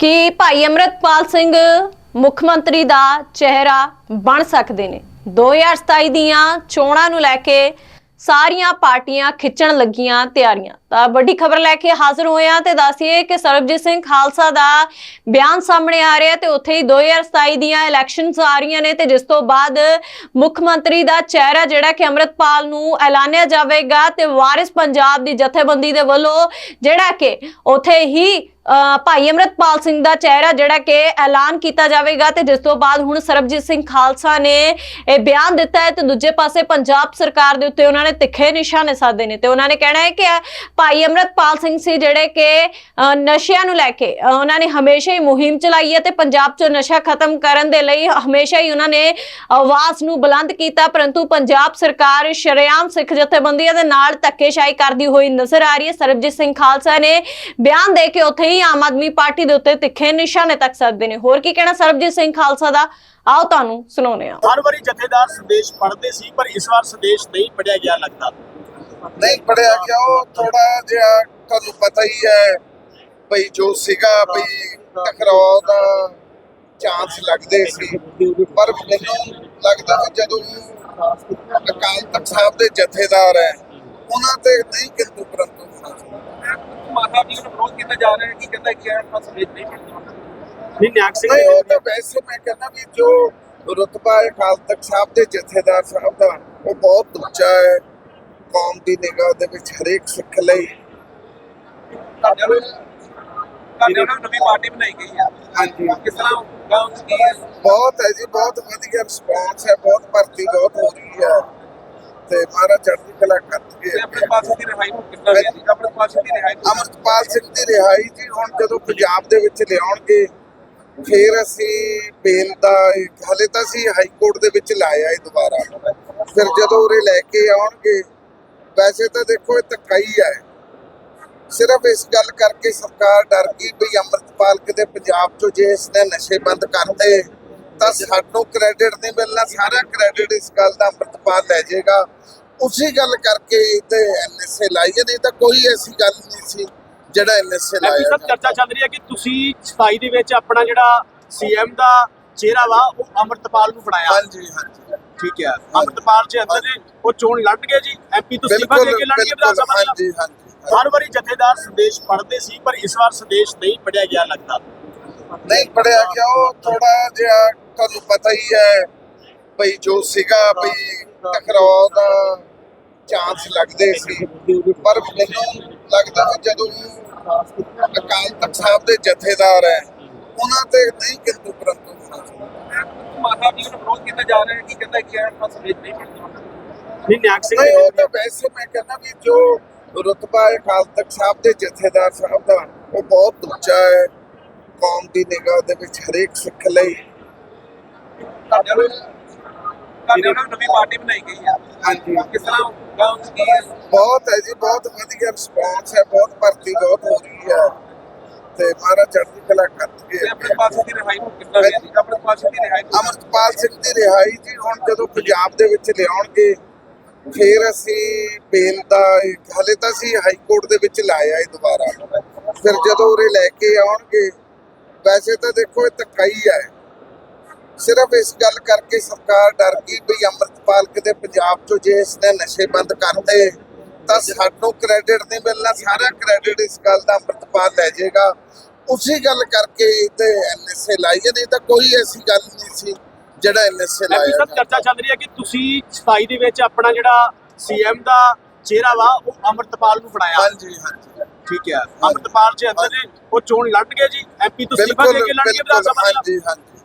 ਕਿ ਭਾਈ ਅਮਰਤਪਾਲ ਸਿੰਘ ਮੁੱਖ ਮੰਤਰੀ ਦਾ ਚਿਹਰਾ ਬਣ ਸਕਦੇ ਨੇ। 2027 ਦੀਆਂ ਚੋਣਾਂ ਨੂੰ ਲੈ ਕੇ ਸਾਰੀਆਂ ਪਾਰਟੀਆਂ ਖਿੱਚਣ ਲੱਗੀਆਂ ਤਿਆਰੀਆਂ। ਤਾਂ ਵੱਡੀ ਖਬਰ ਲੈ ਕੇ ਹਾਜ਼ਰ ਹੋਏ ਆ ਤੇ ਦੱਸੀਏ ਕਿ ਸਰਬਜੀਤ ਸਿੰਘ ਖਾਲਸਾ ਦਾ ਬਿਆਨ ਸਾਹਮਣੇ ਆ ਰਿਹਾ ਤੇ ਉੱਥੇ ਹੀ 2027 ਦੀਆਂ ਇਲੈਕਸ਼ਨਸ ਆ ਰਹੀਆਂ ਨੇ ਤੇ ਜਿਸ ਤੋਂ ਬਾਅਦ ਮੁੱਖ ਮੰਤਰੀ ਦਾ ਚਿਹਰਾ ਜਿਹੜਾ ਕਿ ਅਮਰਤਪਾਲ ਨੂੰ ਐਲਾਨਿਆ ਜਾਵੇਗਾ ਤੇ ਵਾਰਿਸ ਪੰਜਾਬ ਦੀ ਜਥੇਬੰਦੀ ਦੇ ਵੱਲੋਂ ਜਿਹੜਾ ਕਿ ਉੱਥੇ ਹੀ ਭਾਈ ਅਮਰਤਪਾਲ ਸਿੰਘ ਦਾ ਚਿਹਰਾ ਜਿਹੜਾ ਕਿ ਐਲਾਨ ਕੀਤਾ ਜਾਵੇਗਾ ਤੇ ਜਿਸ ਤੋਂ ਬਾਅਦ ਹੁਣ ਸਰਬਜੀਤ ਸਿੰਘ ਖਾਲਸਾ ਨੇ ਇਹ ਬਿਆਨ ਦਿੱਤਾ ਹੈ ਤੇ ਦੂਜੇ ਪਾਸੇ ਪੰਜਾਬ ਸਰਕਾਰ ਦੇ ਉੱਤੇ ਉਹਨਾਂ ਨੇ ਤਿੱਖੇ ਨਿਸ਼ਾਨੇ ਸਾਧੇ ਨੇ ਤੇ ਉਹਨਾਂ ਨੇ ਕਹਿਣਾ ਹੈ ਕਿ ਭਾਈ ਅਮਰਤਪਾਲ ਸਿੰਘ ਸੀ ਜਿਹੜੇ ਕਿ ਨਸ਼ਿਆਂ ਨੂੰ ਲੈ ਕੇ ਉਹਨਾਂ ਨੇ ਹਮੇਸ਼ਾ ਹੀ ਮੁਹਿੰਮ ਚਲਾਈ ਹੈ ਤੇ ਪੰਜਾਬ 'ਚੋਂ ਨਸ਼ਾ ਖਤਮ ਕਰਨ ਦੇ ਲਈ ਹਮੇਸ਼ਾ ਹੀ ਉਹਨਾਂ ਨੇ ਆਵਾਜ਼ ਨੂੰ ਬੁਲੰਦ ਕੀਤਾ, ਪਰੰਤੂ ਪੰਜਾਬ ਸਰਕਾਰ ਸ਼ਰੇਆਮ ਸਿੱਖ ਜਥੇਬੰਦੀਆਂ ਦੇ ਨਾਲ ਧੱਕੇਸ਼ਾਹੀ ਕਰਦੀ ਹੋਈ ਨਜ਼ਰ ਆ ਰਹੀ ਹੈ। ਸਰਬਜੀਤ ਸਿੰਘ ਖਾਲਸਾ ਨੇ ਬਿਆਨ ਦੇ ਕੇ ਉੱਥੇ ਹੀ ਆਮ ਆਦਮੀ ਪਾਰਟੀ ਦੇ ਉੱਤੇ ਤਿੱਖੇ ਨਿਸ਼ਾਨੇ ਤੱਕ ਸਕਦੇ ਨੇ। ਹੋਰ ਕੀ ਕਹਿਣਾ ਸਰਬਜੀਤ ਸਿੰਘ ਖਾਲਸਾ ਦਾ? ਆਓ ਤੁਹਾਨੂੰ ਸੁਣਾਉਂਦੇ ਹਾਂ। ਹਰ ਵਾਰੀ ਜਥੇਦਾਰ ਸੰਦੇਸ਼ ਪੜ੍ਹਦੇ ਸੀ, ਪਰ ਇਸ ਵਾਰ ਸੰਦੇਸ਼ ਨਹੀਂ ਪੜਿਆ ਗਿਆ ਲੱਗਦਾ। ਨਹੀਂ ਪੜਿਆ ਗਿਆ ਉਹ ਥੋੜਾ ਜਿਹਾ ਤੁਹਾਨੂੰ ਪਤਾ ਹੀ ਹੈ ਭਈ ਜੋ ਸੀਗਾ ਭਈ ਟਕਰਾਅ ਦਾ ਚਾਂਸ ਲੱਗਦੇ ਸੀ ਪਰ ਮੈਨੂੰ ਲੱਗਦਾ ਵੀ ਜਦੋਂ ਅਕਾਲ ਤਖਤ ਸਾਹਿਬ ਦੇ ਜਥੇਦਾਰ ਹੈ ਉਹਨਾਂ ਤੇ ਨਹੀਂ ਕਿੰਤੂ ਪਰੰਤੂ। ਮਾਤਾ ਜੀ ਨੂੰ ਵਿਰੋਧ ਕੀਤਾ ਜਾ ਰਿਹਾ ਹੈ ਕਿ ਕਹਿੰਦਾ ਕਿ ਇਹ ਸੰਦੇਸ਼ ਨਹੀਂ ਪੜਦਾ ਨਹੀਂ ਨਿਆਕ ਸਿੰਘ ਨਹੀਂ ਉਹ ਤਾਂ ਵੈਸੇ ਮੈਂ ਕਹਿੰਦਾ ਵੀ ਜੋ ਰੁਤਬਾ ਹੈ ਅਕਾਲ ਤਖਤ ਸਾਹਿਬ ਦੇ ਜਥੇਦਾਰ ਸਾਹਿਬ ਦਾ ਉਹ ਬਹੁਤ ਉੱਚਾ ਹੈ ਕੌਮ ਦੀ ਨਿਗਾਹ ਦੇ ਵਿੱਚ ਹਰੇਕ ਸਿੱਖ ਲਈ। ਨਵੀਂ ਪਾਰਟੀ ਬਣਾਈ ਗਈ ਹੈ ਹਾਂਜੀ। ਕਿਸ ਤਰ੍ਹਾਂ ਗਾਉਂ ਕੀ ਬਹੁਤ ਹੈ ਜੀ ਬਹੁਤ ਵਧੀਆ ਰਿਸਪੌਂਸ ਹੈ ਬਹੁਤ ਭਰਤੀ ਬਹੁਤ ਹੋ ਰਹੀ ਹੈ। ਤੇ ਮਹਾਰਾਜ ਚੜ੍ਹਦੀ ਕਲਾ ਤੇ ਆਪਣੇ ਪਾਸੇ ਦੀ ਰਿਹਾਈ ਹੋ? ਪਾਸੇ ਦੀ ਰਿਹਾਈ ਨੂੰ ਅਮਰਪਾਲ ਸਿੰਘ ਦੀ ਰਿਹਾਈ ਜੀ ਹੁਣ ਜਦੋਂ ਪੰਜਾਬ ਦੇ ਵਿੱਚ ਲਿਆਉਣਗੇ ਫਿਰ ਅਸੀਂ ਬੇਲ ਦਾ ਹਲੇ ਤਾਂ ਅਸੀਂ ਹਾਈ ਕੋਰਟ ਦੇ ਵਿੱਚ ਲਾਇਆ ਇਹ ਦੁਬਾਰਾ। ਫਿਰ ਜਦੋਂ ਉਰੇ ਲੈ ਕੇ ਆਉਣਗੇ ਵੈਸੇ ਤਾਂ ਦੇਖੋ ਇਹ ਧੱਕਾ ਹੀ ਹੈ। ਸਿਰਫ ਇਸ ਗੱਲ ਕਰਕੇ ਸਰਕਾਰ ਡਰ ਗਈ ਵੀ ਅੰਮ੍ਰਿਤਪਾਲ ਕਿਤੇ ਪੰਜਾਬ ਚੋਂ ਜੇ ਇਸਨੇ ਨਸ਼ੇ ਬੰਦ ਕਰਤੇ ਤਾਂ ਸਾਨੂੰ ਕ੍ਰੈਡਿਟ ਨਹੀਂ ਮਿਲਣਾ ਸਾਰਾ ਕ੍ਰੈਡਿਟ ਇਸ ਗੱਲ ਦਾ ਅੰਮ੍ਰਿਤਪਾਲ ਲੈ ਜਾਏਗਾ। ਉਸੇ ਗੱਲ ਕਰਕੇ ਤੇ ਐਨਐਸਏ ਲਾਈ ਹੈ, ਨਹੀਂ ਤਾਂ ਕੋਈ ਐਸੀ ਗੱਲ ਨਹੀਂ ਸੀ ਜਿਹੜਾ ਐਨਐਸਏ ਲਾਇਆ ਸਭ ਚਰਚਾ ਚੱਲ ਰਹੀ ਹੈ ਕਿ ਤੁਸੀਂ 27 ਦੇ ਵਿੱਚ ਆਪਣਾ ਜਿਹੜਾ ਸੀਐਮ ਦਾ ਚਿਹਰਾ ਵਾ ਉਹ ਅਮਰਤਪਾਲ ਨੂੰ ਫੜਾਇਆ ਹਾਂਜੀ ਹਾਂਜੀ। ਠੀਕ ਹੈ ਅਮਰਤਪਾਲ ਜੀ ਅੰਦਰ ਨੇ ਉਹ ਚੋਣ ਲੜ ਗਏ ਜੀ ਐਮਪੀ ਤੋਂ ਸਿਫਾ ਦੇ ਕੇ ਲੜ ਕੇ ਵਿਧਾਨ ਸਭਾ। ਹਾਂਜੀ ਹਾਂਜੀ ਹਰ ਵਾਰੀ ਜਥੇਦਾਰ ਸੰਦੇਸ਼ ਪੜ੍ਹਦੇ ਸੀ ਪਰ ਇਸ ਵਾਰ ਸੰਦੇਸ਼ ਨਹੀਂ ਪੜਿਆ ਗਿਆ ਲੱਗਦਾ ਨਹੀਂ ਪੜਿਆ ਗਿਆ ਉਹ ਥੋੜਾ ਜਿਹਾ ਤੁਹਾਨੂੰ ਪਤਾ ਹੀ ਹੈ ਭਈ ਜੋ ਸੀਗਾ ਭਈ ਟਕਰਾਅ ਦਾ ਚਾਂਸ ਲੱਗਦੇ ਸੀ ਪਰ ਮੈਨੂੰ ਲੱਗਦਾ ਵੀ ਜਦੋਂ ਅਕਾਲ ਤਖਤ ਸਾਹਿਬ ਦੇ ਜਥੇਦਾਰ ਹੈ ਉਹਨਾਂ ਤੇ ਨਹੀਂ ਕਿੰਤੂ ਪਰੰਤੂ। ਮਾਤਾ ਜੀ ਨੂੰ ਵਿਰੋਧ ਕੀਤਾ ਜਾ ਰਿਹਾ ਹੈ ਕਿ ਕਹਿੰਦਾ ਕਿ ਇਹ ਸੰਦੇਸ਼ ਨਹੀਂ ਪੜਦਾ ਨਹੀਂ ਨਿਆਕ ਸਿੰਘ ਨਹੀਂ ਉਹ ਤਾਂ ਵੈਸੇ ਮੈਂ ਕਹਿੰਦਾ ਵੀ ਜੋ ਰੁਤਬਾ ਹੈ ਅਕਾਲ ਤਖਤ ਸਾਹਿਬ ਦੇ ਜਥੇਦਾਰ ਸਾਹਿਬ ਦਾ ਉਹ ਬਹੁਤ ਉੱਚਾ ਹੈ। ਕੌਮ ਦੀ ਨਿਗਾਹ ਦੇ ਵਿੱਚ ਹਰੇਕ ਸਿੱਖ ਲਈ। ਤੁਹਾਡੇ ਵੱਲੋਂ ਤੁਹਾਡੇ ਵੱਲੋਂ ਨਵੀਂ ਪਾਰਟੀ ਬਣਾਈ ਗਈ ਹੈ। ਹਾਂਜੀ। ਕਿਸ ਤਰ੍ਹਾਂ ਗਾਉਂ ਕੀ ਬਹੁਤ ਹੈ ਜੀ ਬਹੁਤ ਵਧੀਆ ਰਿਸਪੌਂਸ ਹੈ ਬਹੁਤ ਭਰਤੀ ਬਹੁਤ ਹੋ ਰਹੀ ਹੈ। ਤੇ ਮਹਾਰਾਜ ਚੜ੍ਹਦੀ ਕਲਾ ਤੇ ਆਪਣੇ ਪਾਸੇ ਦੀ ਰਿਹਾਈ ਨੂੰ ਤਰ੍ਹਾਂ ਵੇਖਦੇ ਹੋ? ਆਪਣੇ ਪਾਸੇ ਦੀ ਰਿਹਾਈ ਨੂੰ ਅਮਰਪਾਲ ਸਿੰਘ ਦੀ ਰਿਹਾਈ ਜੀ ਹੁਣ ਜਦੋਂ ਪੰਜਾਬ ਦੇ ਵਿੱਚ ਲਿਆਉਣਗੇ ਫਿਰ ਅਸੀਂ ਬੇਲ ਦਾ ਹਲੇ ਤਾਂ ਅਸੀਂ ਹਾਈ ਕੋਰਟ ਦੇ ਵਿੱਚ ਲਾਇਆ ਇਹ ਦੁਬਾਰਾ ਫਿਰ ਜਦੋਂ ਉਰੇ ਲੈ ਕੇ ਆਉਣਗੇ ਵੈਸੇ ਤਾਂ ਦੇਖੋ ਇਹ ਧੱਕਾ ਹੀ ਹੈ ਸਿਰਫ ਇਸ ਗੱਲ ਕਰਕੇ ਸਰਕਾਰ ਡਰ ਗਈ ਵੀ ਅੰਮ੍ਰਿਤਪਾਲ ਕਿਤੇ ਪੰਜਾਬ ਚੋਂ ਜੇ ਇਸਨੇ ਨਸ਼ੇ ਬੰਦ ਕਰਤੇ ਤਾਂ ਸਾਨੂੰ ਕ੍ਰੈਡਿਟ ਨਹੀਂ ਮਿਲਣਾ ਸਾਰਾ ਕ੍ਰੈਡਿਟ ਇਸ ਗੱਲ ਦਾ ਅੰਮ੍ਰਿਤਪਾਲ ਲੈ ਜਾਏਗਾ। ਉਸੇ ਗੱਲ ਕਰਕੇ ਤੇ ਐਨਐਸਏ ਲਾਈ ਹੈ, ਨਹੀਂ ਤਾਂ ਕੋਈ ਐਸੀ ਗੱਲ ਨਹੀਂ ਸੀ ਜਿਹੜਾ ਐਨਐਸਏ ਲਾਇਆ ਸਭ ਚਰਚਾ ਚੱਲ ਰਹੀ ਹੈ ਕਿ ਤੁਸੀਂ 27 ਦੇ ਵਿੱਚ ਆਪਣਾ ਜਿਹੜਾ ਸੀਐਮ ਦਾ ਚਿਹਰਾ ਵਾ ਉਹ ਅਮਰਤਪਾਲ ਨੂੰ ਫੜਾਇਆ। ਹਾਂਜੀ ਹਾਂਜੀ। ਠੀਕ ਹੈ। ਅਮਰਤਪਾਲ ਜੀ ਅੰਦਰ ਨੇ ਉਹ ਚੋਣ ਲੜ ਗਏ ਜੀ ਐਮਪੀ ਤੋਂ ਸਿਫਾ ਦੇ ਕੇ ਲੜ ਕੇ ਵਿਧਾਨ ਸਭਾ। ਹਾਂਜੀ ਹਾਂਜੀ।